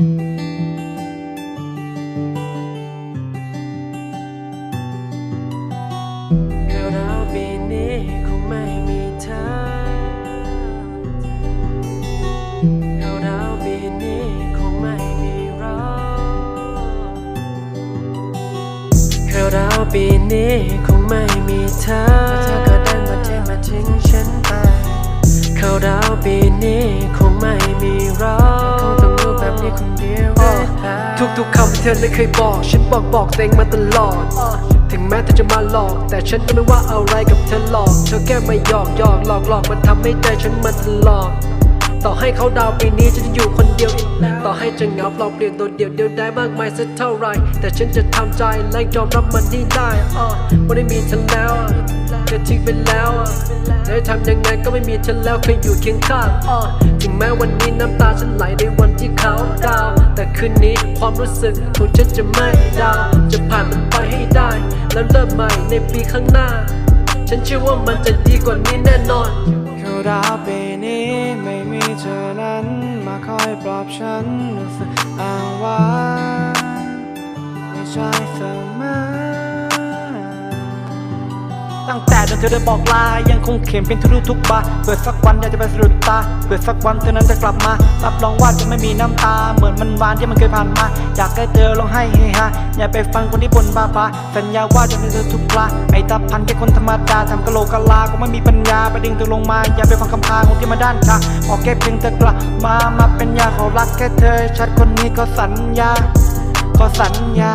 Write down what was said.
เรื่องราวปีนี้คงไม่มีเธอเรื่องราวปีนี้คงไม่มีเราเรื่องราวปีนี้คงไม่มีเธอ ทุกๆคำที่เธอได้เคยบอก ฉันบอกบอกตัวเองมาตลอด ถึงแม้เธอจะมาหลอก แต่ฉันก็ไม่ว่าอะไรกับเธอหลอก เธอแค่มาหยอกหยอกหลอกหลอกมันทำให้ใจฉันมันตลอด ต่อให้เขาดาวปีนี้ฉันจะอยู่คนเดียวอีกต่อให้จะเหงาเปล่าเปลี่ยนตัวเดียวเดียวได้มากมายสักเท่าไร แต่ฉันจะทำใจและยอมรับมันให้ได้อะไม่ได้มีเธอแล้วอะเธอทิ้งไปแล้วจะทำยังไงก็ไม่มีเธอแล้วเคยอยู่เคียงข้างอะถึงแม้วันนี้น้ำตาฉันไหลในวัน แต่คืนนี้ความรู้สึกของฉันจะไม่ดาว จะผ่านมันไปให้ได้ แล้วเริ่มใหม่ในปีข้างหน้า ฉันเชื่อว่ามันจะดีกว่านี้แน่นอนเขาดาวปีนี้ไม่มีเธอนั้น มาคอยปลอบฉันรู้สึกอ้างว้างในใจเสมอ ตั้งแต่เธอได้บอกลา ยังคงเข็มเป็นทุกทุกบาเกิดสักวันอยากจะไปสะดุดตาเกิดสักวันเธอนั้นจะกลับมา รับรองว่าจะไม่มีน้ำตา เหมือนมันวานที่มันเคยผ่านมา อยากให้เธอร้องไห้เฮฮาอย่าไปฟังคนที่บ่นบ้าบาสัญญาว่าจะไม่เธอทุกปลาไอ้ตาพันแค่คนธรรมดาทำกะโหลกกะลาก็ไม่มีปัญญาไปดึงเธอลงมา อย่าไปฟังคำพาของที่มาด้านข้างขอแค่เพียงเธอกลับมามาเป็นยาเขารักแค่เธอชัดคนนี้ก็สัญญาขอสัญญา